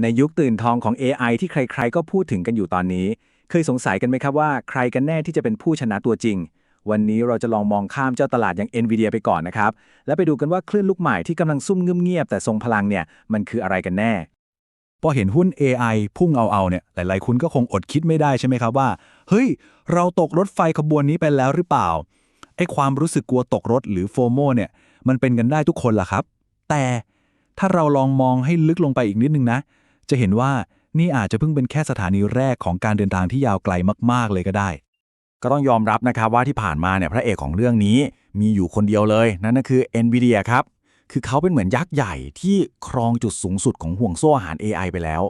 ในยุคตื่นทองของ AI ที่ใคร ๆ ก็พูดถึงกันอยู่ตอนนี้ เคยสงสัยกันไหมครับว่าใครกันแน่ที่จะเป็นผู้ชนะตัวจริง วันนี้เราจะลองมองข้ามเจ้าตลาดอย่าง NVIDIA ไปก่อนนะครับ แล้วไปดูกันว่าคลื่นลูกใหม่ที่กำลังซุ่มเงียบๆแต่ทรงพลังเนี่ยมันคืออะไรกันแน่พอเห็นหุ้น AI พุ่งเอาเอาเนี่ยหลายๆคุณก็คงอดคิดไม่ได้ใช่ไหมครับว่า เฮ้ย เราตกรถไฟขบวนนี้ไปแล้วหรือเปล่าไอ้ความรู้สึกกลัวตกรถหรือโฟโมเนี่ยมันเป็นกันได้ทุกคนล่ะครับ แต่ถ้าเราลองมองให้ลึกลงไปอีกนิดนึงนะ จะเห็นว่านี่อาจจะเพิ่งเป็นแค่สถานีแรกของการเดินทางที่ยาวไกลมาก ๆ เลยก็ได้ ก็ต้องยอมรับนะครับว่าที่ผ่านมาเนี่ยพระเอกของเรื่องนี้มีอยู่คนเดียวเลย นั่นก็คือ NVIDIA ครับ คือเขาเป็นเหมือนยักษ์ใหญ่ที่ครองจุดสูงสุดของห่วงโซ่อาหาร AI ไปแล้ว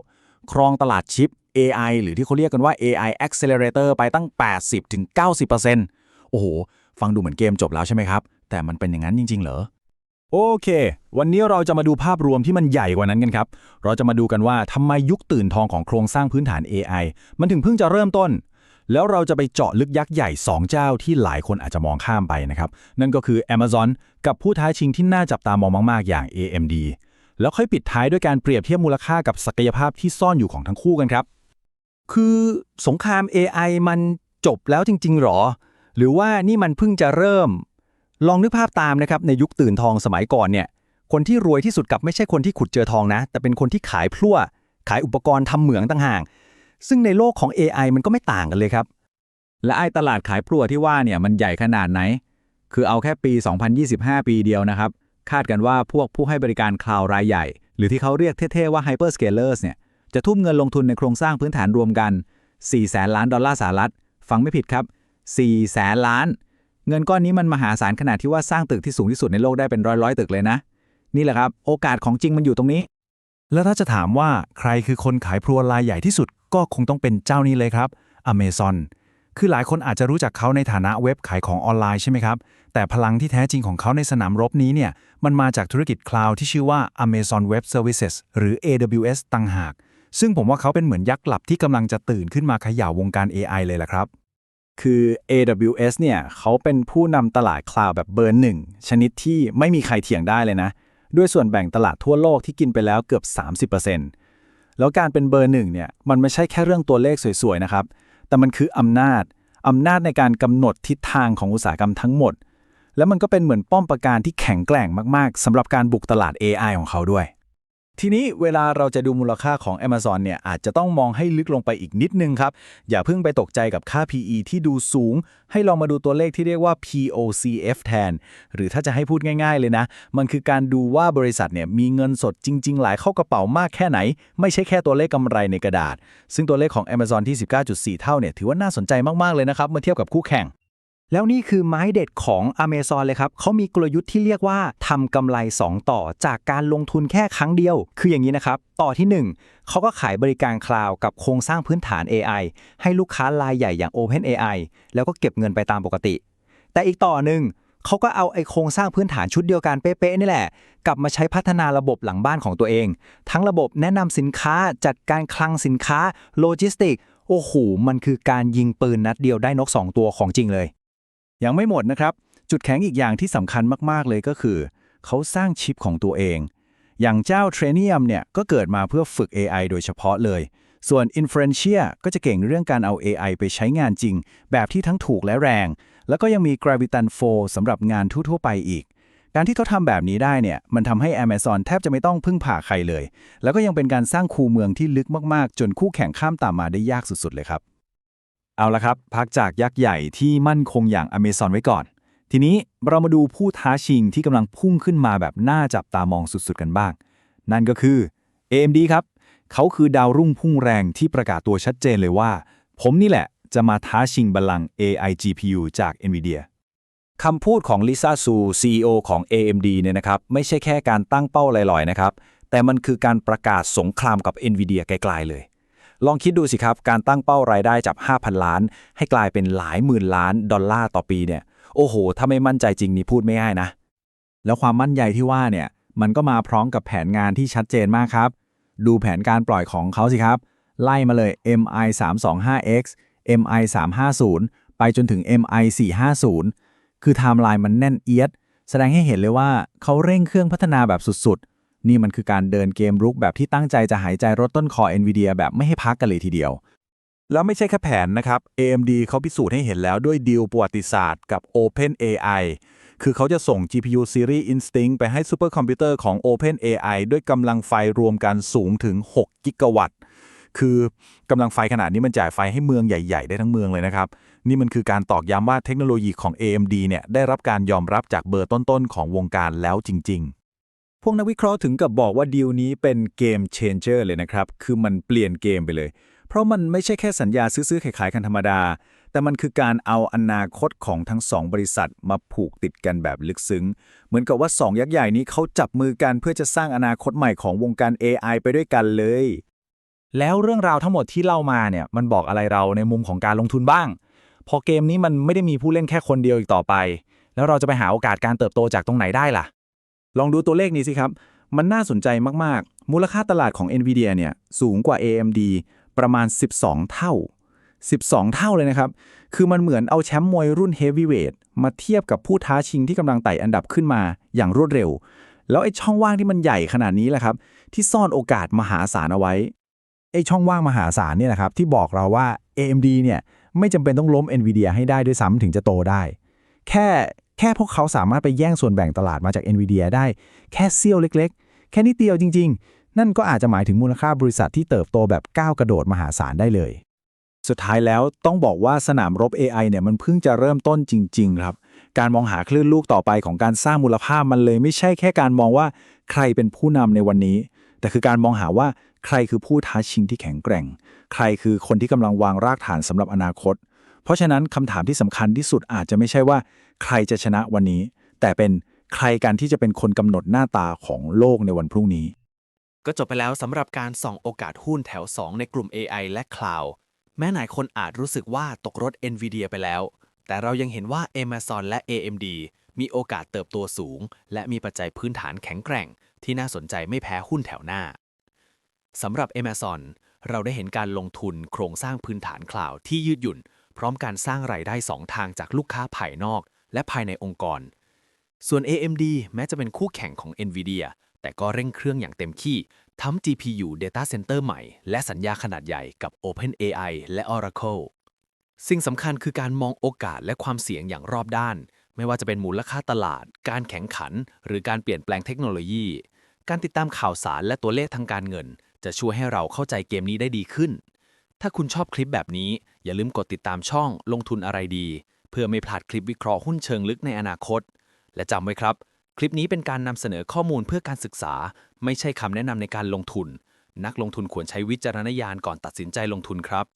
ครองตลาดชิป AI หรือที่เขาเรียกกันว่า AI Accelerator ไปตั้ง 80-90%โอ้โห ฟังดูเหมือนเกมจบแล้วใช่ไหมครับ แต่มันเป็นอย่างนั้นจริง ๆ เหรอ โอเค วันนี้เราจะมาดูภาพรวมที่มันใหญ่กว่านั้นกันครับ เราจะมาดูกันว่าทำไมยุคตื่นทองของโครงสร้างพื้นฐาน AI มันถึงเพิ่งจะเริ่มต้น แล้วเราจะไปเจาะลึกยักษ์ใหญ่ 2 เจ้าที่หลายคนอาจจะมองข้ามไปนะครับ นั่นก็คือ Amazon กับผู้ท้าชิงที่น่าจับตามองมากๆ อย่าง AMD แล้วค่อยปิดท้ายด้วยการเปรียบเทียบมูลค่ากับศักยภาพที่ซ่อนอยู่ของทั้งคู่กันครับ คือสงคราม AI มันจบแล้วจริงๆหรอ หรือว่านี่มันเพิ่งจะเริ่ม ลองนึกภาพตามนะครับในยุคตื่นทองสมัยก่อนเนี่ย คนที่รวยที่สุดกับไม่ใช่คนที่ขุดเจอทองนะ แต่เป็นคนที่ขายพลั่ว ขายอุปกรณ์ทำเหมืองต่างหาก ซึ่งในโลกของ AI มันก็ไม่ต่างกันเลยครับ และไอ้ตลาดขายพลั่วที่ว่าเนี่ยมันใหญ่ขนาดไหน คือเอาแค่ปี 2025 ปีเดียวนะครับ คาดกันว่าพวกผู้ให้บริการคลาวด์รายใหญ่ หรือที่เขาเรียกเท่ๆว่า hyperscalers เนี่ย จะทุ่มเงินลงทุนในโครงสร้างพื้นฐานรวมกัน4แสนล้านดอลลาร์สหรัฐ ฟังไม่ผิดครับ4แสนล้าน เงินก้อนนี้มันมหาศาลขนาดที่ว่าสร้างตึกที่สูงที่สุดในโลกได้เป็นร้อยๆตึกเลยนะ นี่แหละครับ โอกาสของจริงมันอยู่ตรงนี้ แล้วถ้าจะถามว่าใครคือคนขายพลัวรายใหญ่ที่สุดก็คงต้องเป็นเจ้านี้เลยครับ Amazon คือหลายคนอาจจะรู้จักเขาในฐานะเว็บขายของออนไลน์ใช่ไหมครับ แต่พลังที่แท้จริงของเขาในสนามรบนี้เนี่ย มันมาจากธุรกิจคลาวด์ที่ชื่อว่า Amazon Web Services หรือ AWS ต่างหาก ซึ่งผมว่าเขาเป็นเหมือนยักษ์หลับที่กำลังจะตื่นขึ้นมาเขย่าวงการ AI เลยล่ะครับ คือ AWS เนี่ยเขาเป็นผู้นำตลาดคลาวด์แบบเบอร์หนึ่งชนิดที่ไม่มีใครเถียงได้เลยนะ ด้วยส่วนแบ่งตลาดทั่วโลกที่กินไปแล้วเกือบ 30%แล้วการเป็นเบอร์หนึ่งเนี่ยมันไม่ใช่แค่เรื่องตัวเลขสวยๆนะครับ แต่มันคืออำนาจอำนาจในการกำหนดทิศทางของอุตสาหกรรมทั้งหมด แล้วมันก็เป็นเหมือนป้อมปราการที่แข็งแกร่งมากๆสำหรับการบุกตลาด AI ของเขาด้วย ทีนี้เวลาเราจะดูมูลค่าของ Amazon เนี่ยอาจจะต้องมองให้ลึกลงไปอีกนิดนึงครับ อย่าเพิ่งไปตกใจกับค่า PE ที่ดูสูง ให้ลองมาดูตัวเลขที่เรียกว่า POCF แทน หรือถ้าจะให้พูดง่าย ๆ เลยนะ มันคือการดูว่าบริษัทเนี่ยมีเงินสดจริง ๆ หลายเข้ากระเป๋ามากแค่ไหน ไม่ใช่แค่ตัวเลขกำไรในกระดาษ ซึ่งตัวเลขของ Amazon ที่ 19.4 เท่าเนี่ยถือว่าน่าสนใจมากๆเลยนะครับเมื่อเทียบกับคู่แข่ง แล้วนี่คือไม้เด็ดของ Amazon เลยครับเขามีกลยุทธ์ที่เรียกว่าทำกำไร 2 ต่อจากการลงทุนแค่ครั้งเดียว คืออย่างนี้นะครับ ต่อที่ 1 เขาก็ขายบริการคลาวด์กับโครงสร้างพื้นฐาน AI ให้ลูกค้ารายใหญ่อย่าง OpenAI แล้วก็เก็บเงินไปตามปกติ แต่อีกต่อหนึ่งเขาก็เอาไอโครงสร้างพื้นฐานชุดเดียวกันเป๊ะๆนี่แหละ กลับมาใช้พัฒนาระบบหลังบ้านของตัวเอง ทั้งระบบแนะนำสินค้าจัดการคลังสินค้าโลจิสติกโอ้โหมันคือการยิงปืนนัดเดียวได้นกสองตัวของจริงเลย ยังไม่หมดนะครับ จุดแข็งอีกอย่างที่สำคัญมากๆเลยก็คือ เขาสร้างชิปของตัวเอง อย่างเจ้า Trainium เนี่ยก็เกิดมาเพื่อฝึก AI โดยเฉพาะเลย ส่วน Inferentia ก็จะเก่งเรื่องการเอา AI ไปใช้งานจริง แบบที่ทั้งถูกและแรง แล้วก็ยังมี Graviton 4สำหรับงานทั่วๆไปอีกการที่เขาทำแบบนี้ได้เนี่ย มันทำให้ Amazon แทบจะไม่ต้องพึ่งพาใครเลย แล้วก็ยังเป็นการสร้างคูเมืองที่ลึกมาก ๆ จนคู่แข่งข้ามตามมาได้ยากสุด ๆ เลยครับ เอาละครับ พักจากยักษ์ใหญ่ที่มั่นคงอย่าง Amazon ไว้ก่อน ทีนี้เรามาดูผู้ท้าชิงที่กำลังพุ่งขึ้นมาแบบน่าจับตามองสุดๆกันบ้าง นั่นก็คือ AMD ครับ เขาคือดาวรุ่งพุ่งแรงที่ประกาศตัวชัดเจนเลยว่า ผมนี่แหละจะมาท้าชิงบัลลังก์ AI GPU จาก NVIDIA คำพูดของลิซ่าซู CEO ของ AMD เนี่ยนะครับ ไม่ใช่แค่การตั้งเป้าลอยๆนะครับ แต่มันคือการประกาศสงครามกับ NVIDIA ไกลๆเลย ลองคิดดูสิครับ การตั้งเป้ารายได้จาก 5,000 ล้าน ให้กลายเป็นหลายหมื่นล้านดอลลาร์ต่อปีเนี่ย โอ้โห ถ้าไม่มั่นใจจริงนี่พูดไม่ง่ายนะ แล้วความมั่นใจที่ว่าเนี่ย มันก็มาพร้อมกับแผนงานที่ชัดเจนมากครับ ดูแผนการปล่อยของเขาสิครับ ไล่มาเลย MI 325X MI 350ไปจนถึง MI 450คือไทม์ไลน์มันแน่นเอียด แสดงให้เห็นเลยว่าเขาเร่งเครื่องพัฒนาแบบสุดๆ นี่มันคือการเดินเกมรุกแบบที่ตั้งใจจะหายใจรถต้นคอ NVIDIA แบบไม่ให้พักกันเลยทีเดียว แล้วไม่ใช่แค่แผนนะครับ AMD เขาพิสูจน์ให้เห็นแล้วด้วยดีลประวัติศาสตร์กับ OpenAI คือเขาจะส่ง GPU Series Instinct ไปให้ซูเปอร์คอมพิวเตอร์ของ OpenAI ด้วยกำลังไฟรวมกันสูงถึง 6 กิกะวัตต์ คือกำลังไฟขนาดนี้มันจ่ายไฟให้เมืองใหญ่ ๆ ได้ทั้งเมืองเลยนะครับ นี่มันคือการตอกย้ำว่าเทคโนโลยีของ AMD เนี่ยได้รับการยอมรับจากเบอร์ต้นๆ ของวงการแล้วจริง ๆ พวกนักวิเคราะห์ถึงกับบอกว่าดีลนี้เป็นเกมเชนเจอร์เลยนะครับ คือมันเปลี่ยนเกมไปเลย เพราะมันไม่ใช่แค่สัญญาซื้อๆขายๆกันธรรมดา แต่มันคือการเอาอนาคตของทั้งสองบริษัทมาผูกติดกันแบบลึกซึ้ง เหมือนกับว่าสองยักษ์ใหญ่นี้เขาจับมือกันเพื่อจะสร้างอนาคตใหม่ของวงการ AI ไปด้วยกันเลย แล้วเรื่องราวทั้งหมดที่เล่ามาเนี่ยมันบอกอะไรเราในมุมของการลงทุนบ้าง พอเกมนี้มันไม่ได้มีผู้เล่นแค่คนเดียวอีกต่อไป แล้วเราจะไปหาโอกาสการเติบโตจากตรงไหนได้ล่ะ ลองดูตัวเลขนี้สิครับ มันน่าสนใจมาก ๆ มูลค่าตลาดของ NVIDIA เนี่ยสูงกว่า AMD ประมาณ 12 เท่า 12 เท่าเลยนะครับ คือมันเหมือนเอาแชมป์มวยรุ่น Heavyweight มาเทียบกับผู้ท้าชิงที่กำลังไต่อันดับขึ้นมาอย่างรวดเร็ว แล้วไอ้ช่องว่างที่มันใหญ่ขนาดนี้แหละครับ ที่ซ่อนโอกาสมหาศาลเอาไว้ไอ้ช่องว่างมหาศาลเนี่ยนะครับที่บอกเราว่า AMD เนี่ยไม่จำเป็นต้องล้ม NVIDIA ให้ได้ด้วยซ้ำถึงจะโตได้ แค่ ค่พวกเขาสามารถไปแย่งส่วนแบ่งตลาดมาจาก NVIDIA ได้ แค่เสี้ยวเล็ก ๆ แค่นิดเดียวจริง ๆ นั่นก็อาจจะหมายถึงมูลค่าบริษัทที่เติบโตแบบก้าวกระโดดมหาศาลได้เลย สุดท้ายแล้วต้องบอกว่าสนามรบ AI เนี่ยมันเพิ่งจะเริ่มต้นจริง ๆ ครับ การมองหาคลื่นลูกต่อไปของการสร้างมูลค่ามันเลย ไม่ใช่แค่การมองว่าใครเป็นผู้นำในวันนี้ แต่คือการมองหาว่าใครคือผู้ท้าชิงที่แข็งแกร่ง ใครคือคนที่กำลังวางรากฐานสำหรับอนาคต เพราะฉะนั้นคำถามที่สำคัญที่สุดอาจจะไม่ใช่ว่าใครจะชนะวันนี้ แต่เป็นใครกันที่จะเป็นคนกำหนดหน้าตาของโลกในวันพรุ่งนี้ ก็จบไปแล้วสำหรับการส่องโอกาสหุ้นแถว 2 ในกลุ่ม AI และ Cloud แม้หลายคนอาจรู้สึกว่าตกรถ NVIDIA ไปแล้ว แต่เรายังเห็นว่า Amazon และ AMD มีโอกาสเติบโตสูง และมีปัจจัยพื้นฐานแข็งแกร่ง ที่น่าสนใจไม่แพ้หุ้นแถวหน้าสำหรับ Amazon เราได้เห็นการลงทุนโครงสร้างพื้นฐานคลาวด์ที่ยืดหยุ่น พร้อมการสร้างรายได้ 2 ทางจากลูกค้าภายนอก และภายในองค์กร ส่วน AMD แม้จะเป็นคู่แข่งของ NVIDIA แต่ก็เร่งเครื่องอย่างเต็มที่ทำ GPU Data Center ใหม่ และสัญญาขนาดใหญ่กับ OpenAI และ Oracle สิ่งสำคัญคือการมองโอกาสและความเสี่ยงอย่างรอบด้าน ไม่ว่าจะเป็นมูลค่าตลาด การแข่งขัน หรือการเปลี่ยนแปลงเทคโนโลยี การติดตามข่าวสารและตัวเลขทางการเงิน จะช่วยให้เราเข้าใจเกมนี้ได้ดีขึ้น ถ้าคุณชอบคลิปแบบนี้ อย่าลืมกดติดตามช่องลงทุนอะไรดี เพื่อไม่พลาดคลิปวิเคราะห์หุ้นเชิงลึกในอนาคต และจำไว้ครับ คลิปนี้เป็นการนำเสนอข้อมูลเพื่อการศึกษา ไม่ใช่คำแนะนำในการลงทุน นักลงทุนควรใช้วิจารณญาณก่อนตัดสินใจลงทุนครับ